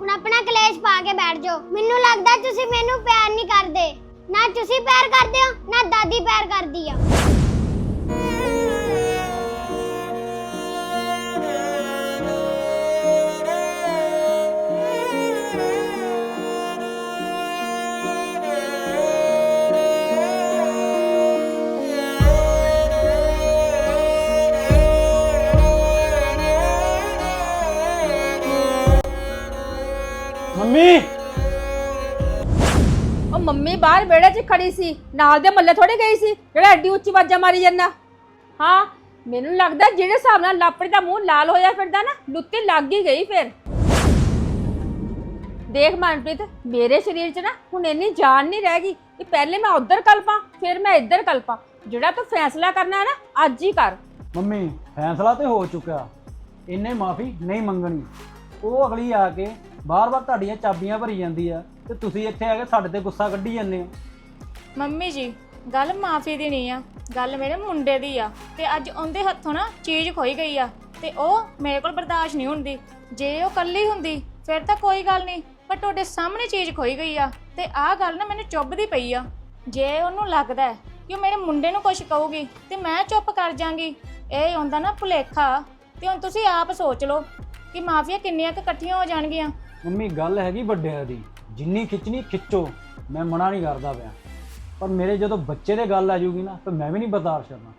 Speaker 8: ਹੁਣ ਆਪਣਾ ਕਲੇਸ਼ ਪਾ ਕੇ ਬੈਠ ਜਾਓ। ਮੈਨੂੰ ਲੱਗਦਾ ਤੁਸੀਂ ਮੈਨੂੰ ਪਿਆਰ ਨਹੀਂ ਕਰਦੇ। ਨਾ ਤੁਸੀਂ ਪਿਆਰ ਕਰਦੇ ਹੋ, ਨਾ ਦਾਦੀ ਪਿਆਰ ਕਰਦੀ ਆ।
Speaker 13: ਮੰਮੀ।
Speaker 7: ਉਹ ਮੰਮੀ ਬਾਹਰ ਵਿਹੜੇ 'ਚ ਖੜੀ ਸੀ। ਨਾਲ ਦੇ ਮੱਲੇ ਥੋੜੀ ਗਈ ਸੀ ਜਿਹੜਾ ਐਡੀ ਉੱਚੀ ਆਵਾਜ਼ਾਂ ਮਾਰੀ ਜਾਂਦਾ। ਹਾਂ ਮੈਨੂੰ ਲੱਗਦਾ ਜਿਹੜੇ ਹਿਸਾਬ ਨਾਲ ਲਾਪਰੀ ਦਾ ਮੂੰਹ ਲਾਲ ਹੋਇਆ ਫਿਰਦਾ ਨਾ ਲੁੱਤੀ ਲੱਗ ਹੀ ਗਈ ਫਿਰ। ਦੇਖ ਮਨਪ੍ਰੀਤ ਮੇਰੇ ਸਰੀਰ 'ਚ ਨਾ ਹੁਣ ਇੰਨੀ ਜਾਨ ਨਹੀਂ ਰਹਿ ਗਈ ਕਿ ਪਹਿਲੇ ਮੈਂ ਉਧਰ ਕਲਪਾਂ ਫਿਰ ਮੈਂ ਇੱਧਰ ਕਲਪਾਂ ਜਿਹੜਾ ਤੂੰ ਫੈਸਲਾ ਕਰਨਾ ਹੈ ਨਾ ਅੱਜ ਹੀ ਕਰ।
Speaker 13: ਮੰਮੀ ਫੈਸਲਾ ਤੇ ਹੋ ਚੁੱਕਿਆ। ਇਹਨੇ ਮਾਫੀ ਨਹੀਂ ਮੰਗਣੀ। ਉਹ ਅਗਲੀ ਆ ਕੇ ਬਾਰ-ਬਾਰ ਤੁਹਾਡੀਆਂ ਚਾਬੀਆਂ ਭਰੀ ਜਾਂਦੀ ਆ ਤੇ ਤੁਸੀਂ ਇੱਥੇ ਆ ਕੇ ਸਾਡੇ ਤੇ ਗੁੱਸਾ ਕੱਢੀ ਜਾਂਦੇ ਹੋ।
Speaker 9: ਮੰਮੀ ਜੀ, ਗੱਲ ਮਾਫੀ ਦੀ ਨਹੀਂ ਆ, ਗੱਲ ਮੇਰੇ ਮੁੰਡੇ ਦੀ ਆ ਤੇ ਅੱਜ ਉਹਦੇ ਹੱਥੋਂ ਨਾ ਚੀਜ਼ ਖੋਈ ਗਈ ਆ ਤੇ ਉਹ ਮੇਰੇ ਕੋਲ ਬਰਦਾਸ਼ਤ ਨਹੀਂ ਹੁੰਦੀ। ਜੇ ਉਹ ਕੱਲੀ ਹੁੰਦੀ, ਫਿਰ ਤਾਂ ਕੋਈ ਗੱਲ ਨਹੀਂ, ਪਰ ਤੁਹਾਡੇ ਸਾਹਮਣੇ ਚੀਜ਼ ਖੋਈ ਗਈ ਆ ਤੇ ਆਹ ਗੱਲ ਨਾ ਮੈਨੂੰ ਚੁੱਭਦੀ ਪਈ ਆ। ਜੇ ਉਹਨੂੰ ਲੱਗਦਾ ਹੈ ਕਿ ਉਹ ਮੇਰੇ ਮੁੰਡੇ ਨੂੰ ਕੁਝ ਕਹੂਗੀ ਤੇ ਮੈਂ ਚੁੱਪ ਕਰ ਜਾਾਂਗੀ, ਇਹ ਹੁੰਦਾ ਨਾ ਭੁਲੇਖਾ ਤੇ ਹੁਣ ਤੁਸੀਂ ਆਪ ਸੋਚ ਲਓ ਕਿ ਮਾਫੀਆ ਕਿੰਨੀਆਂ ਕੁ ਇਕੱਠੀਆਂ ਹੋ ਜਾਣਗੀਆਂ।
Speaker 13: ਮੰਮੀ ਗੱਲ ਹੈਗੀ ਵੱਡਿਆਂ ਦੀ। ਜਿੰਨੀ ਖਿੱਚਣੀ ਖਿੱਚੋ। ਮੈਂ ਮਨਾ ਨਹੀਂ ਕਰਦਾ ਪਿਆ। ਪਰ ਮੇਰੇ ਜਦੋਂ ਬੱਚੇ ਦੇ ਗੱਲ ਆ ਜਾਊਗੀ ਨਾ ਤਾਂ ਮੈਂ ਵੀ ਨਹੀਂ ਬਰਦਾਸ਼ਤ ਕਰਨਾ।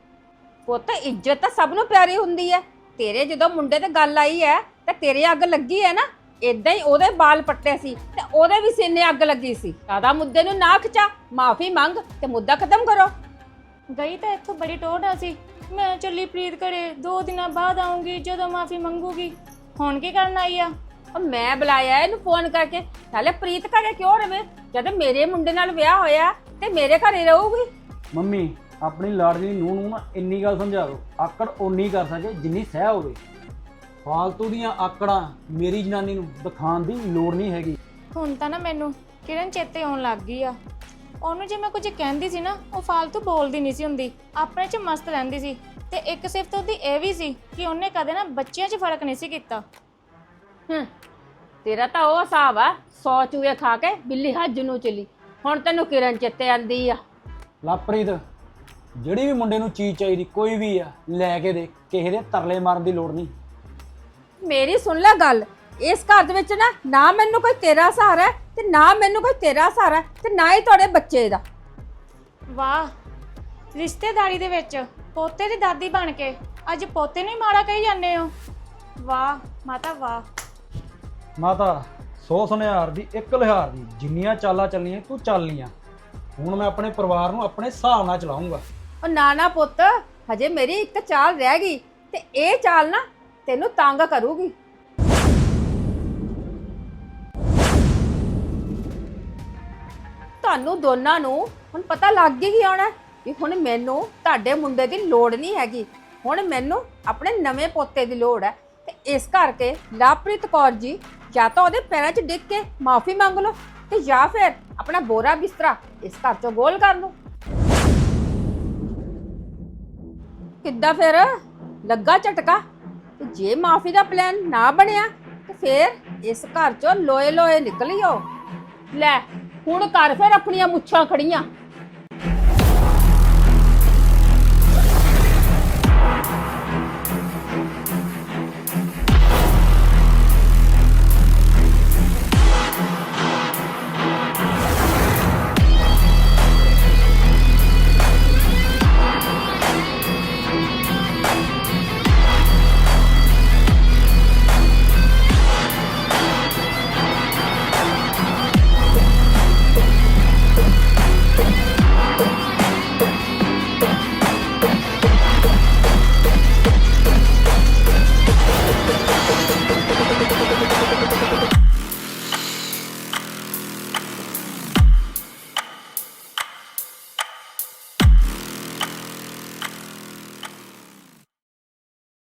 Speaker 7: ਪੁੱਤ ਇੱਜ਼ਤ ਤਾਂ ਸਭ ਨੂੰ ਪਿਆਰੀ ਹੁੰਦੀ ਹੈ ਤੇਰੇ ਜਦੋਂ ਮੁੰਡੇ ਤੇ ਗੱਲ ਆਈ ਹੈ ਤੇ ਤੇਰੇ ਅੱਗ ਲੱਗੀ ਹੈ ਨਾ। ਇਦਾਂ ਹੀ ਉਹਦੇ ਬਾਲ ਪੱਟੇ ਸੀ ਤੇ ਉਹਦੇ ਵੀ ਸੀਨੇ ਅੱਗ ਲੱਗੀ ਸੀ। ਜ਼ਿਆਦਾ ਮੁੱਦੇ ਨੂੰ ਨਾ ਖਿਚਾ ਮਾਫੀ ਮੰਗ ਤੇ ਮੁੱਦਾ ਖਤਮ ਕਰੋ।
Speaker 9: ਗਈ ਤਾਂ ਇੱਥੋਂ ਬੜੀ ਟੋੜਾ ਸੀ। ਮੈਂ ਚੱਲੀ ਪ੍ਰੀਤ ਘਰੇ ਦੋ ਦਿਨਾਂ ਬਾਅਦ ਆਉਂਗੀ ਜਦੋਂ ਮਾਫੀ ਮੰਗੂਗੀ। ਹੁਣ ਕੀ ਕਰਨ ਆਈ ਆ?
Speaker 7: ਉਹ ਮੈਂ ਬੁਲਾਇਆ ਇਹਨੂੰ ਫੋਨ ਕਰਕੇ। ਨਾਲੇ ਪ੍ਰੀਤ ਘਰੇ ਕਿਉਂ ਰਵੇ? ਜਦ ਮੇਰੇ ਮੁੰਡੇ ਨਾਲ ਵਿਆਹ ਹੋਇਆ ਤੇ ਮੇਰੇ ਘਰੇ ਰਹੂਗੀ।
Speaker 13: ਮੰਮੀ ਆਪਣੀ ਲਾਡਲੀ ਨੂੰ ਨੂੰ ਨਾ ਇੰਨੀ ਗੱਲ ਸਮਝਾ ਦਿਓ। ਆਕੜ ਓਨੀ ਕਰ ਸਕੇ ਜਿੰਨੀ ਸਹਿ ਹੋਵੇ। ਫਾਲਤੂ ਦੀਆਂ ਆਕੜਾਂ ਮੇਰੀ ਜਨਾਨੀ ਨੂੰ ਦਿਖਾਉਣ ਦੀ ਲੋੜ ਨਹੀਂ ਹੈਗੀ।
Speaker 9: ਹੁਣ ਤਾਂ ਨਾ ਮੈਨੂੰ ਕਿਰਨ ਚੇਤੇ ਆਉਣ ਲੱਗ ਗਈ ਆ। ਉਹਨੂੰ ਜੇ ਮੈਂ ਕੁਝ ਕਹਿੰਦੀ ਸੀ ਨਾ ਉਹ ਫालतू ਬੋਲਦੀ ਨਹੀਂ ਸੀ ਹੁੰਦੀ। ਆਪਣੇ 'ਚ ਮਸਤ ਰਹਿੰਦੀ ਸੀ। ਤੇ ਇੱਕ ਸਿਫਤ ਉਹਦੀ ਇਹ ਵੀ ਸੀ ਕਿ ਉਹਨੇ ਕਦੇ ਨਾ ਬੱਚਿਆਂ 'ਚ ਫ਼ਰਕ ਨਹੀਂ ਸੀ ਕੀਤਾ।
Speaker 7: ਹੂੰ। ਤੇਰਾ ਤਾਂ ਉਹ ਹਿਸਾਬ ਆ 100 ਚੂਹੇ ਖਾ ਕੇ ਬਿੱਲੀ ਹੱਜ ਨੂੰ ਚਲੀ। ਹੁਣ ਤੈਨੂੰ ਕਿਰਨ ਚਿੱਤੇ ਆਂਦੀ ਆ।
Speaker 13: ਲਾਪ੍ਰੀਤ ਜਿਹੜੀ ਵੀ ਮੁੰਡੇ ਨੂੰ ਚੀਜ਼ ਚਾਹੀਦੀ ਕੋਈ ਵੀ ਆ ਲੈ ਕੇ ਦੇ ਕਿਸੇ ਦੇ ਤਰਲੇ ਮਾਰਨ ਦੀ ਲੋੜ ਨਹੀਂ।
Speaker 7: ਮੇਰੀ ਸੁਣ ਲੈ ਗੱਲ ਇਸ ਘਰ ਦੇ ਵਿੱਚ ਨਾ ਨਾ ਮੈਨੂੰ ਕੋਈ ਤੇਰਾ ਸਹਾਰਾ ਹੈ ਤੇ ਨਾ ਮੈਨੂੰ ਕੋਈ ਤੇਰਾ ਸਹਾਰਾ ਹੈ ਤੇ ਨਾ ਹੀ ਤੁਹਾਡੇ ਬੱਚੇ ਦਾ।
Speaker 9: ਵਾਹ ਰਿਸ਼ਤੇਦਾਰੀ ਦੇ ਵਿੱਚ ਪੋਤੇ ਦੀ ਦਾਦੀ ਬਣ ਕੇ ਅੱਜ ਪੋਤੇ ਨੂੰ ਹੀ ਮਾੜਾ ਕਹੀ ਜਾਂਦੇ ਹੋ। ਵਾਹ ਮਾਤਾ ਵਾਹ।
Speaker 13: ਮਾਤਾ, ਸੌ ਸੁਨਿਆਰ ਦੀ ਇੱਕ ਲਿਹਾਰ ਦੀ, ਜਿੰਨੀਆਂ ਚਾਲਾਂ ਚੱਲੀਆਂ ਤੂੰ ਚੱਲ ਲੀਆਂ ਹੁਣ ਮੈਂ ਆਪਣੇ ਪਰਿਵਾਰ ਨੂੰ ਆਪਣੇ ਹਿਸਾਬ ਨਾਲ ਚਲਾਉਂਗਾ।
Speaker 7: ਉਹ ਨਾ ਨਾ ਪੁੱਤ, ਹਜੇ ਮੇਰੀ ਇੱਕ ਚਾਲ ਰਹਿ ਗਈ, ਤੇ ਇਹ ਚਾਲ ਨਾ ਤੈਨੂੰ ਤੰਗ ਕਰੂਗੀ। ਤੁਹਾਨੂੰ ਦੋਨਾਂ ਨੂੰ ਹੁਣ ਪਤਾ ਲੱਗ ਹੀ ਗਿਆ ਹੋਣਾ ਕਿ ਹੁਣ ਮੈਨੂੰ ਤੁਹਾਡੇ ਮੁੰਡੇ ਦੀ ਲੋੜ ਨਹੀਂ ਹੈਗੀ। ਹੁਣ ਮੈਨੂੰ ਆਪਣੇ ਨਵੇਂ ਪੋਤੇ ਦੀ ਲੋੜ ਹੈ। ਤੇ ਇਸ ਕਰਕੇ ਲਵਪ੍ਰੀਤ ਕੌਰ ਜੀ ਜਾਂ ਤਾਂ ਉਹਦੇ ਪੈਰਾਂ 'ਚ ਡਿੱਗ ਕੇ ਮਾਫੀ ਮੰਗ ਲਓ ਤੇ ਜਾਂ ਫਿਰ ਆਪਣਾ ਬੋਰਾ ਬਿਸਤਰਾ ਇਸ ਘਰ ਚੋਂ ਗੋਲ ਕਰ ਲਓ। ਕਿੱਦਾਂ ਫਿਰ? ਲੱਗਾ ਝਟਕਾ? ਤੇ ਜੇ ਮਾਫੀ ਦਾ ਪਲਾਨ ਨਾ ਬਣਿਆ, ਤੇ ਫਿਰ ਇਸ ਘਰ ਚੋਂ ਲੋਏ ਲੋਏ ਨਿਕਲਿਓ ਲੈ, ਹੁਣ ਕਰ ਫਿਰ ਆਪਣੀਆਂ ਮੁੱਛਾਂ ਖੜੀਆਂ।